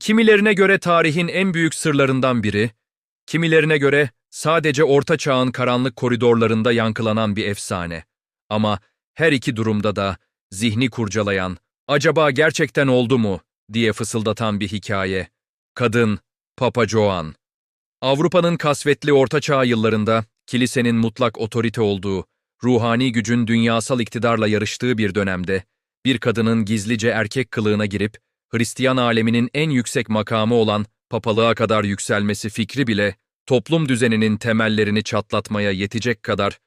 Kimilerine göre tarihin en büyük sırlarından biri, kimilerine göre sadece Orta Çağ'ın karanlık koridorlarında yankılanan bir efsane. Ama her iki durumda da zihni kurcalayan, acaba gerçekten oldu mu diye fısıldatan bir hikaye. Kadın, Papa Joan. Avrupa'nın kasvetli Orta Çağ yıllarında kilisenin mutlak otorite olduğu, ruhani gücün dünyasal iktidarla yarıştığı bir dönemde, bir kadının gizlice erkek kılığına girip, Hristiyan aleminin en yüksek makamı olan papalığa kadar yükselmesi fikri bile, toplum düzeninin temellerini çatlatmaya yetecek kadar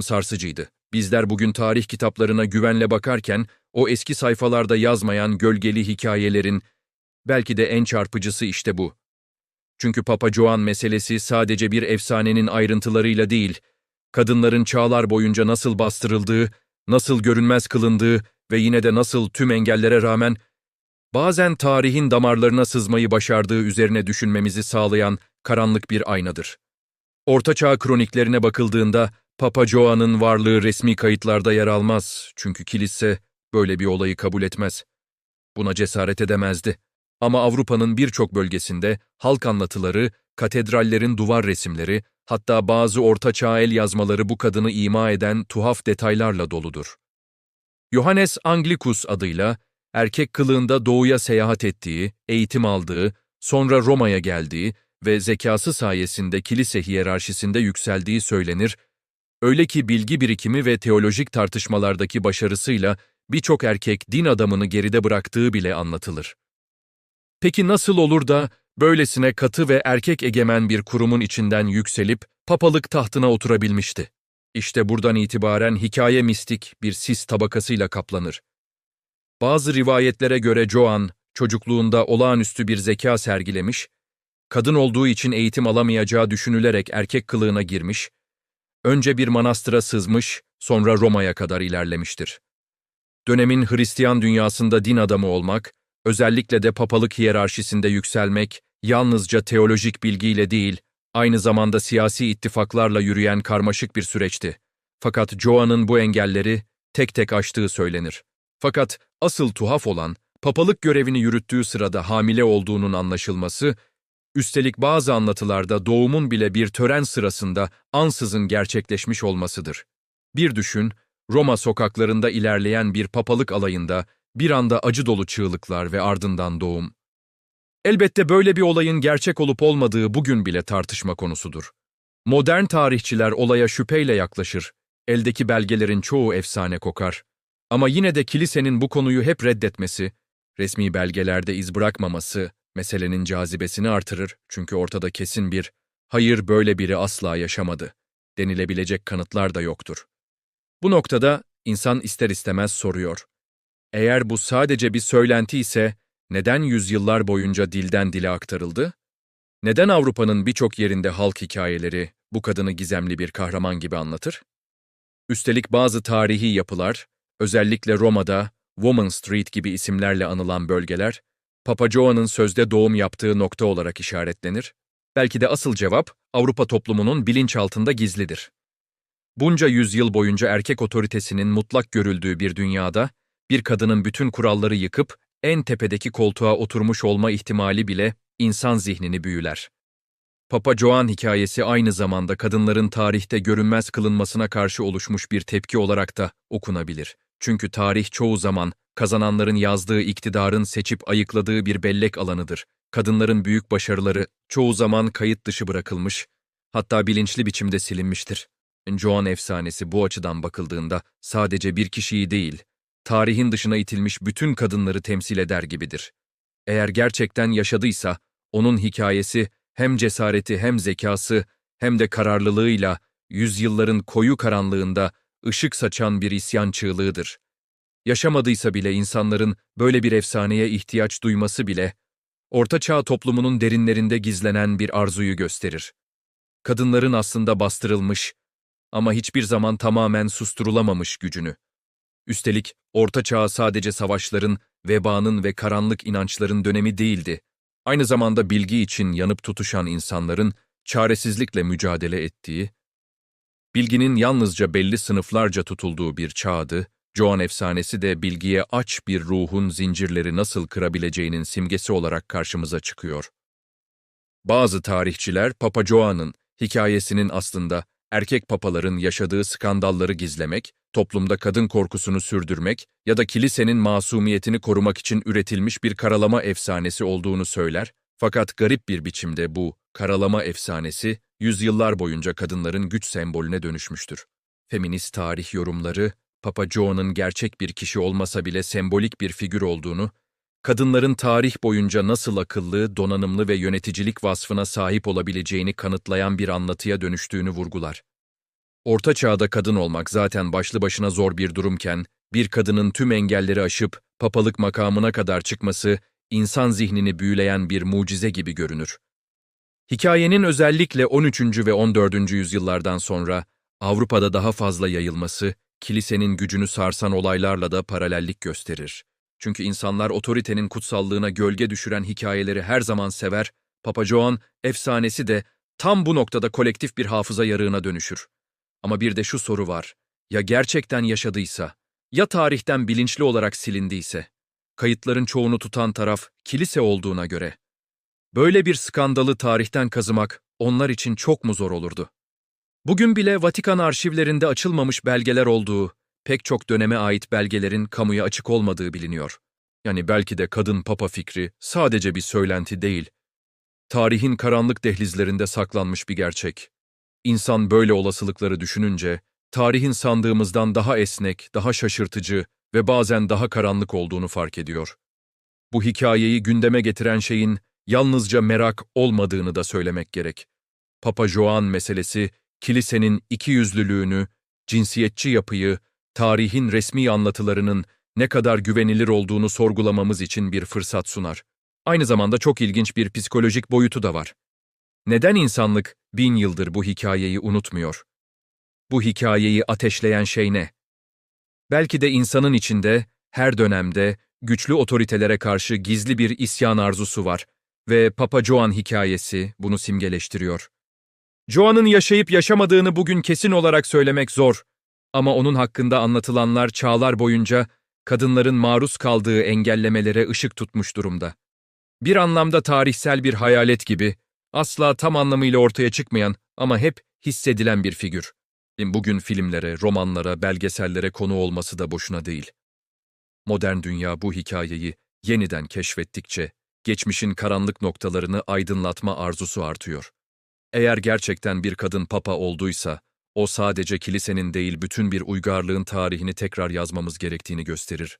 sarsıcıydı. Bizler bugün tarih kitaplarına güvenle bakarken, o eski sayfalarda yazmayan gölgeli hikayelerin, belki de en çarpıcısı işte bu. Çünkü Papa Joan meselesi sadece bir efsanenin ayrıntılarıyla değil, kadınların çağlar boyunca nasıl bastırıldığı, nasıl görünmez kılındığı ve yine de nasıl tüm engellere rağmen bazen tarihin damarlarına sızmayı başardığı üzerine düşünmemizi sağlayan karanlık bir aynadır. Ortaçağ kroniklerine bakıldığında Papa Joan'ın varlığı resmi kayıtlarda yer almaz çünkü kilise böyle bir olayı kabul etmez. Buna cesaret edemezdi. Ama Avrupa'nın birçok bölgesinde halk anlatıları, katedrallerin duvar resimleri, hatta bazı ortaçağ el yazmaları bu kadını ima eden tuhaf detaylarla doludur. Johannes Anglicus adıyla erkek kılığında doğuya seyahat ettiği, eğitim aldığı, sonra Roma'ya geldiği ve zekası sayesinde kilise hiyerarşisinde yükseldiği söylenir, öyle ki bilgi birikimi ve teolojik tartışmalardaki başarısıyla birçok erkek din adamını geride bıraktığı bile anlatılır. Peki nasıl olur da böylesine katı ve erkek egemen bir kurumun içinden yükselip papalık tahtına oturabilmişti? İşte buradan itibaren hikaye mistik bir sis tabakasıyla kaplanır. Bazı rivayetlere göre Joan, çocukluğunda olağanüstü bir zeka sergilemiş, kadın olduğu için eğitim alamayacağı düşünülerek erkek kılığına girmiş, önce bir manastıra sızmış, sonra Roma'ya kadar ilerlemiştir. Dönemin Hristiyan dünyasında din adamı olmak, özellikle de papalık hiyerarşisinde yükselmek, yalnızca teolojik bilgiyle değil, aynı zamanda siyasi ittifaklarla yürüyen karmaşık bir süreçti. Fakat Joan'ın bu engelleri tek tek aştığı söylenir. Fakat asıl tuhaf olan, papalık görevini yürüttüğü sırada hamile olduğunun anlaşılması, üstelik bazı anlatılarda doğumun bile bir tören sırasında ansızın gerçekleşmiş olmasıdır. Bir düşün, Roma sokaklarında ilerleyen bir papalık alayında bir anda acı dolu çığlıklar ve ardından doğum. Elbette böyle bir olayın gerçek olup olmadığı bugün bile tartışma konusudur. Modern tarihçiler olaya şüpheyle yaklaşır, eldeki belgelerin çoğu efsane kokar. Ama yine de kilisenin bu konuyu hep reddetmesi, resmi belgelerde iz bırakmaması meselenin cazibesini artırır çünkü ortada kesin bir hayır böyle biri asla yaşamadı denilebilecek kanıtlar da yoktur. Bu noktada insan ister istemez soruyor. Eğer bu sadece bir söylenti ise neden yüzyıllar boyunca dilden dile aktarıldı? Neden Avrupa'nın birçok yerinde halk hikayeleri bu kadını gizemli bir kahraman gibi anlatır? Üstelik bazı tarihi yapılar, özellikle Roma'da Woman Street gibi isimlerle anılan bölgeler, Papa Joan'ın sözde doğum yaptığı nokta olarak işaretlenir. Belki de asıl cevap Avrupa toplumunun bilinçaltında gizlidir. Bunca yüzyıl boyunca erkek otoritesinin mutlak görüldüğü bir dünyada, bir kadının bütün kuralları yıkıp en tepedeki koltuğa oturmuş olma ihtimali bile insan zihnini büyüler. Papa Joan hikayesi aynı zamanda kadınların tarihte görünmez kılınmasına karşı oluşmuş bir tepki olarak da okunabilir. Çünkü tarih çoğu zaman kazananların yazdığı iktidarın seçip ayıkladığı bir bellek alanıdır. Kadınların büyük başarıları çoğu zaman kayıt dışı bırakılmış, hatta bilinçli biçimde silinmiştir. Joan efsanesi bu açıdan bakıldığında sadece bir kişiyi değil, tarihin dışına itilmiş bütün kadınları temsil eder gibidir. Eğer gerçekten yaşadıysa, onun hikayesi hem cesareti hem zekası hem de kararlılığıyla yüzyılların koyu karanlığında ışık saçan bir isyan çığlığıdır. Yaşamadıysa bile insanların böyle bir efsaneye ihtiyaç duyması bile, Orta Çağ toplumunun derinlerinde gizlenen bir arzuyu gösterir. Kadınların aslında bastırılmış ama hiçbir zaman tamamen susturulamamış gücünü. Üstelik Orta Çağ sadece savaşların, vebanın ve karanlık inançların dönemi değildi. Aynı zamanda bilgi için yanıp tutuşan insanların çaresizlikle mücadele ettiği, bilginin yalnızca belli sınıflarca tutulduğu bir çağdı Joan efsanesi de bilgiye aç bir ruhun zincirleri nasıl kırabileceğinin simgesi olarak karşımıza çıkıyor. Bazı tarihçiler Papa Joan'ın hikayesinin aslında erkek papaların yaşadığı skandalları gizlemek, toplumda kadın korkusunu sürdürmek ya da kilisenin masumiyetini korumak için üretilmiş bir karalama efsanesi olduğunu söyler, fakat garip bir biçimde bu karalama efsanesi yüzyıllar boyunca kadınların güç sembolüne dönüşmüştür. Feminist tarih yorumları, Papa John'un gerçek bir kişi olmasa bile sembolik bir figür olduğunu, kadınların tarih boyunca nasıl akıllı, donanımlı ve yöneticilik vasfına sahip olabileceğini kanıtlayan bir anlatıya dönüştüğünü vurgular. Orta çağda kadın olmak zaten başlı başına zor bir durumken, bir kadının tüm engelleri aşıp papalık makamına kadar çıkması, insan zihnini büyüleyen bir mucize gibi görünür. Hikayenin özellikle 13. ve 14. yüzyıllardan sonra Avrupa'da daha fazla yayılması, kilisenin gücünü sarsan olaylarla da paralellik gösterir. Çünkü insanlar otoritenin kutsallığına gölge düşüren hikayeleri her zaman sever, Papa Joan efsanesi de tam bu noktada kolektif bir hafıza yarığına dönüşür. Ama bir de şu soru var, ya gerçekten yaşadıysa, ya tarihten bilinçli olarak silindiyse? Kayıtların çoğunu tutan taraf kilise olduğuna göre. Böyle bir skandalı tarihten kazımak onlar için çok mu zor olurdu? Bugün bile Vatikan arşivlerinde açılmamış belgeler olduğu, pek çok döneme ait belgelerin kamuya açık olmadığı biliniyor. Yani belki de kadın papa fikri sadece bir söylenti değil, tarihin karanlık dehlizlerinde saklanmış bir gerçek. İnsan böyle olasılıkları düşününce, tarihin sandığımızdan daha esnek, daha şaşırtıcı ve bazen daha karanlık olduğunu fark ediyor. Bu hikayeyi gündeme getiren şeyin yalnızca merak olmadığını da söylemek gerek. Papa Joan meselesi, kilisenin ikiyüzlülüğünü, cinsiyetçi yapıyı, tarihin resmi anlatılarının ne kadar güvenilir olduğunu sorgulamamız için bir fırsat sunar. Aynı zamanda çok ilginç bir psikolojik boyutu da var. Neden insanlık bin yıldır bu hikayeyi unutmuyor? Bu hikayeyi ateşleyen şey ne? Belki de insanın içinde, her dönemde, güçlü otoritelere karşı gizli bir isyan arzusu var ve Papa Joan hikayesi bunu simgeleştiriyor. Joan'ın yaşayıp yaşamadığını bugün kesin olarak söylemek zor ama onun hakkında anlatılanlar çağlar boyunca kadınların maruz kaldığı engellemelere ışık tutmuş durumda. Bir anlamda tarihsel bir hayalet gibi, asla tam anlamıyla ortaya çıkmayan ama hep hissedilen bir figür. Bugün filmlere, romanlara, belgesellere konu olması da boşuna değil. Modern dünya bu hikayeyi yeniden keşfettikçe geçmişin karanlık noktalarını aydınlatma arzusu artıyor. Eğer gerçekten bir kadın papa olduysa, o sadece kilisenin değil bütün bir uygarlığın tarihini tekrar yazmamız gerektiğini gösterir.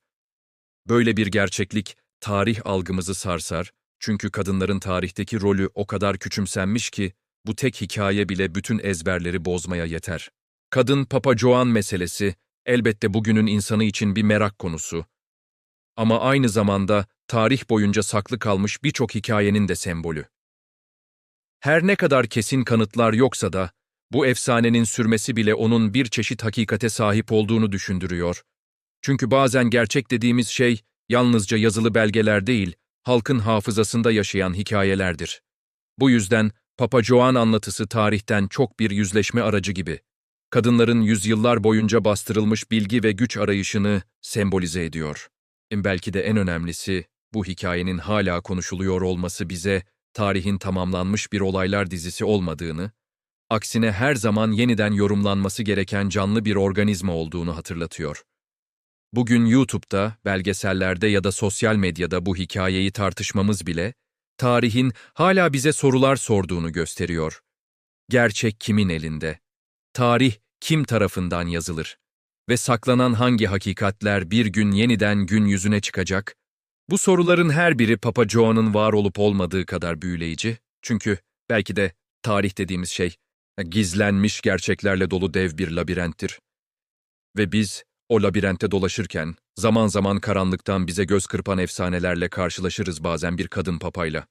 Böyle bir gerçeklik tarih algımızı sarsar çünkü kadınların tarihteki rolü o kadar küçümsenmiş ki bu tek hikaye bile bütün ezberleri bozmaya yeter. Kadın Papa Joan meselesi elbette bugünün insanı için bir merak konusu. Ama aynı zamanda tarih boyunca saklı kalmış birçok hikayenin de sembolü. Her ne kadar kesin kanıtlar yoksa da bu efsanenin sürmesi bile onun bir çeşit hakikate sahip olduğunu düşündürüyor. Çünkü bazen gerçek dediğimiz şey yalnızca yazılı belgeler değil, halkın hafızasında yaşayan hikayelerdir. Bu yüzden Papa Joan anlatısı tarihten çok bir yüzleşme aracı gibi. Kadınların yüzyıllar boyunca bastırılmış bilgi ve güç arayışını sembolize ediyor. Belki de en önemlisi, bu hikayenin hala konuşuluyor olması bize tarihin tamamlanmış bir olaylar dizisi olmadığını, aksine her zaman yeniden yorumlanması gereken canlı bir organizma olduğunu hatırlatıyor. Bugün YouTube'da, belgesellerde ya da sosyal medyada bu hikayeyi tartışmamız bile, tarihin hala bize sorular sorduğunu gösteriyor. Gerçek kimin elinde? Tarih kim tarafından yazılır? Ve saklanan hangi hakikatler bir gün yeniden gün yüzüne çıkacak? Bu soruların her biri Papa Joan'ın var olup olmadığı kadar büyüleyici. Çünkü belki de tarih dediğimiz şey gizlenmiş gerçeklerle dolu dev bir labirenttir. Ve biz o labirentte dolaşırken zaman zaman karanlıktan bize göz kırpan efsanelerle karşılaşırız bazen bir kadın papayla.